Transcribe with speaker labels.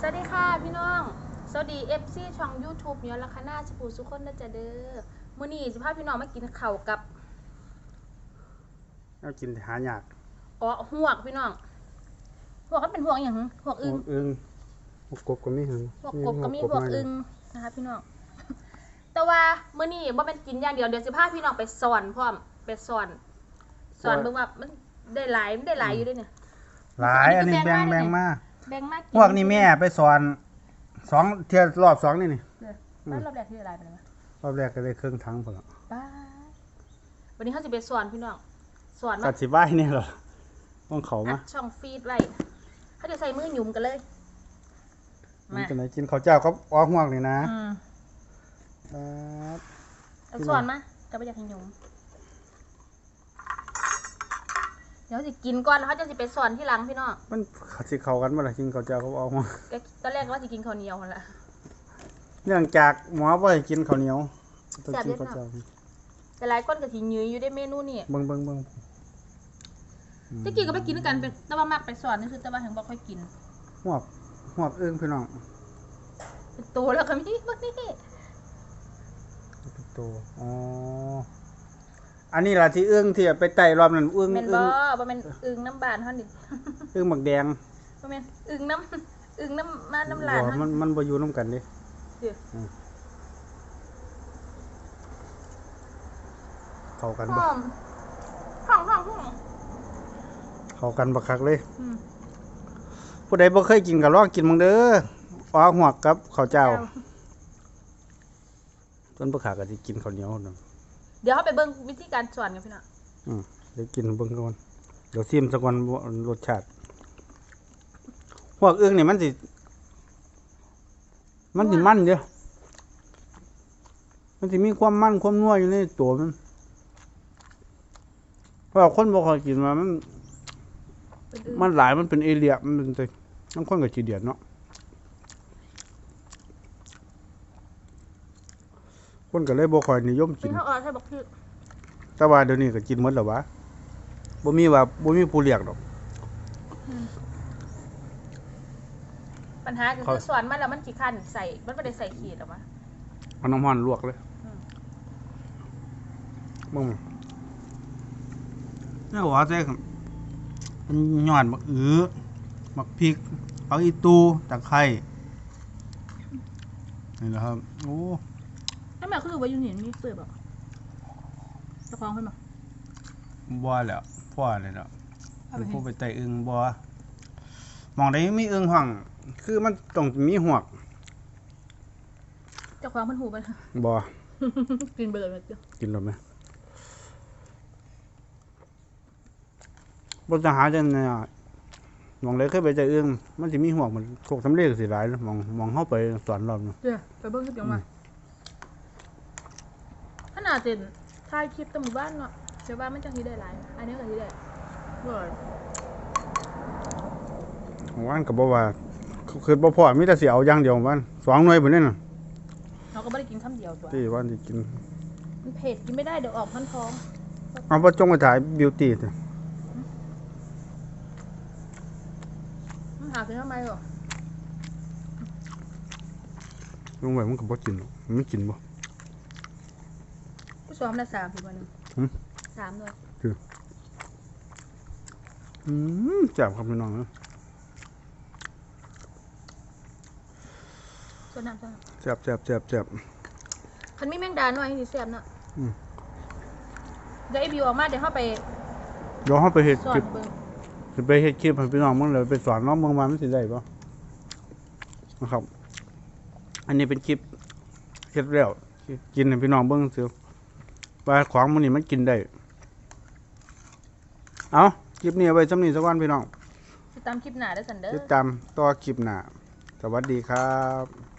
Speaker 1: สวัสดีค่ะพี่น้อง สวัสดีเอฟซีช่อง YouTube ย้อนลักษณะสปูสุกคนนะจ๊ะเด้อมื้อนี้สิพาพี่น้องมากินข้าวกับ
Speaker 2: เอากินหายาก
Speaker 1: อ๋อหวกพี่น้องหวกก็เป็นหวกอหย่างหึหวกอึ่ง
Speaker 2: หัวอึงหัวกบก็มีหึง
Speaker 1: หวกกบก็มีหวกอึ่งนะคะพี่น้อง แต่ว่ามื้อนี้บ่แม่นกินอย่างเดียวเดี๋ยวสิพาพี่น้องไปสอนพร้อมไปสอนสอนเบิ่งว่ามันได้หลายมันได้หลายอยู่ด้วยเนี่ย
Speaker 2: หลายอันนี้
Speaker 1: อันนี้
Speaker 2: แบ่ง
Speaker 1: ก็แบ่
Speaker 2: แบ่
Speaker 1: ง
Speaker 2: ง
Speaker 1: มา
Speaker 2: มา
Speaker 1: แบ่งมากิ
Speaker 2: พวกนี้แม่ไปสอนสองเที่ยวรอบสองนี่นี่
Speaker 1: เด้อบ้านรอบแรกที่ได้หลายไปแล้วมั้ย
Speaker 2: รอบแรกก็ได้เครื่องทั้งพอแล้ว
Speaker 1: บ้าวันนี้เขาจะไปสอนพี่น้องสอน
Speaker 2: กั
Speaker 1: มา
Speaker 2: ดสิบ้ายนี่เหรอต้องเขา
Speaker 1: อั
Speaker 2: มา
Speaker 1: ดช่องฟีดไว้เขาจะใส่มือหยุมกันเลย
Speaker 2: มัน
Speaker 1: มา
Speaker 2: จะไหนกินข้าวเจ้าก็อ้อห่วงนี่นะ
Speaker 1: อืม
Speaker 2: ครับ
Speaker 1: เอาสอนมาจะไปอยากให้หยุม เดี๋ยวสิกินก่อนแล้วเขาจะสิไปสอนที่หลังพี่น้อง
Speaker 2: มันสิเข้ากันบ่ล่ะกินข้าวเจ้าก็อ้อห่วง
Speaker 1: ก็ตอนแรกว่าจะกินข้าวเหนียวนั่นแหละ
Speaker 2: เนื่องจากหมอบ่ให้กินข้าวเหนียวต้องกิน
Speaker 1: แซ่บเด้อ
Speaker 2: ข้าวเจ้า
Speaker 1: แต่หลายคนก็สิยื้ออยู่ได้เมนูนี่
Speaker 2: เบิ่งเบิ่งเบิ่ง
Speaker 1: ตะกี้ก็ไปกินด้วยกันเป็นแต่ว่ามากไปสอนนี่คือแต่ว่าแห่งบ่ค่อยกิน
Speaker 2: หัวกหัวกอึ้งพี่น้อง
Speaker 1: เป็นตัวแล้วก็มีบ่นี่
Speaker 2: เป็นตัวอ๋อ อันนี้ล่ะที่อึ้งที่ไปไต่รอบนั้นอึ้ง
Speaker 1: แม่น
Speaker 2: อึ้
Speaker 1: บ่
Speaker 2: ง
Speaker 1: บ่แม่นอึ่งน้ำบานเฮานี่
Speaker 2: อึ้งบักแดง
Speaker 1: บ่แม่นอึ่งน้ำอึ่งน้ำมาน้ำลาน
Speaker 2: บ่
Speaker 1: เฮา
Speaker 2: มันมันบ่อยู่นํกันเด้
Speaker 1: เด้อ
Speaker 2: เข้ากัน
Speaker 1: ห
Speaker 2: บ่
Speaker 1: อมห้องห้องห้อง
Speaker 2: เข้ากันบักคักเลย
Speaker 1: อืม
Speaker 2: ผู้ใดบ่เคยกินก็ลองกินมึงเด้ออ้อหวกกับข้าวเจ้าต้นบ่ขาก็สิกินข้าวเหนียวนั่น
Speaker 1: เดี๋ยวเขาไปเบิ่งวิธีการสอนกันพี่น้อง
Speaker 2: อืมเดี๋ยวกินเบิ่งก่อนเดี๋ยวซิมสักวันว่ารสชาติพวกอึ้งนี่มันสิ มันสิมันเด้อมันสิมีความมันความนัวอยู่ในตัวมันเพราะว่าคนบ่ค่อยกินมามัน
Speaker 1: เป็นอึ่ง
Speaker 2: มันหลายมันเป็นเอเลียมันเป็นแต่น้ำข้นกับจีเดียดเนาะ คนก็เลยบ่ค่อยนิยม
Speaker 1: เป็
Speaker 2: กิ
Speaker 1: น
Speaker 2: น
Speaker 1: ข้าวออดให้บอกคือ
Speaker 2: แต่ว่าเดี๋ยวนี้ก็กินหมดแล้ววะบ่มีว่าบ่มีผู้เรียกดอก
Speaker 1: ปัญหาคือ
Speaker 2: เขา
Speaker 1: สอนมาแล้วมันขี้คันใส่ มันไม่ได้ใส่ขีดหรอกวะ
Speaker 2: เอาน้ำร้อนลวกเลย
Speaker 1: อืม
Speaker 2: มึงนี่ว่าใส่มันย้อนบักอื้อบักพริกเอาอีตูตะไคร้นี่นะครับ โอ้
Speaker 1: นั่นหมายคือว่าอยู่นี่มีเปิดบอกจะคล้องขึ้นมา
Speaker 2: บ่แล้วพ่อเลยเนาะ
Speaker 1: เอา
Speaker 2: เป็
Speaker 1: ไป
Speaker 2: น
Speaker 1: ให้
Speaker 2: ผู้ไปไต่อึงบ่มองได้มีอึงห้อง คือมันต้องมีหวก
Speaker 1: จะคล้องเพันหูไป
Speaker 2: บ่
Speaker 1: กินเบิร์ดเลยจ้ะ
Speaker 2: กินแล้วไหมบ่จะหาจังได๋อะมองได้เคยไปไต่อึงมันสิมีหวกมันโคกสำเร็จสิหลายนะมองมองเฮาไปสอนรอบนึง
Speaker 1: เดี๋ยวไปเบิ้งคลิปยังมาข นาดเต็นถ่ายคลิปแตหมู่บ้านเนาะเดี๋ยวบ้านมันจะทีได้หลายอันนี้ก็ทีได้เบิร์ด
Speaker 2: ว่านก็บ่ว่าคือบ่พอมีแต่สิเอาอย่างเดียวว่านสองหน่วยพุ่นนี่น่ะ
Speaker 1: เราก็ไม่ได้กินคำเดียวตัว
Speaker 2: ที่ว่านสิกิน
Speaker 1: มันเผ็ดกินไม่ได้เดี๋ยวออกพันท้อง
Speaker 2: เอาบ่จงไปถ่ายบิวตี้ติ
Speaker 1: มันหาซื้อทำไมหรอ
Speaker 2: ลงไว้มันก็บ่กินหรอกมันกินบ่
Speaker 1: ผู้ซ้อมได้สามสิบวันหนึง
Speaker 2: หืม
Speaker 1: สามด้วย
Speaker 2: อืมแซ่บครับพี่น้องเอ้ย
Speaker 1: ส่วนน้ำส่วนน้
Speaker 2: แซ่บแซ่บแซ่บแซ่บำ
Speaker 1: คันมีแมงดาหน่อยที่เสียบเนาะ
Speaker 2: อืม
Speaker 1: เดี๋ยวไอบิวออกมาเดี๋ยวเข้าไป
Speaker 2: เดี๋ยวเฮาไปเฮ็ด
Speaker 1: สอ
Speaker 2: คลิ
Speaker 1: น
Speaker 2: ป
Speaker 1: เบิ่ง
Speaker 2: สิไปเฮ็ดคลิปให้พี่น้องมึงเลยไปสอนน้องมึงมามันสิได้ปะนะครับ อันนี้เป็นคลิปเฮ็ดแล้วกินให้พี่น้องเบิ่งซื่ อว่าของมันนี่มันกินได้ เอาคลิปนี้เอาไว้สำนี้สักวันพี่น้อง
Speaker 1: ติดตามคลิปหน้าได้อสันเด้อ
Speaker 2: ติดตามต่อคลิปหน้าสวัสดีครับ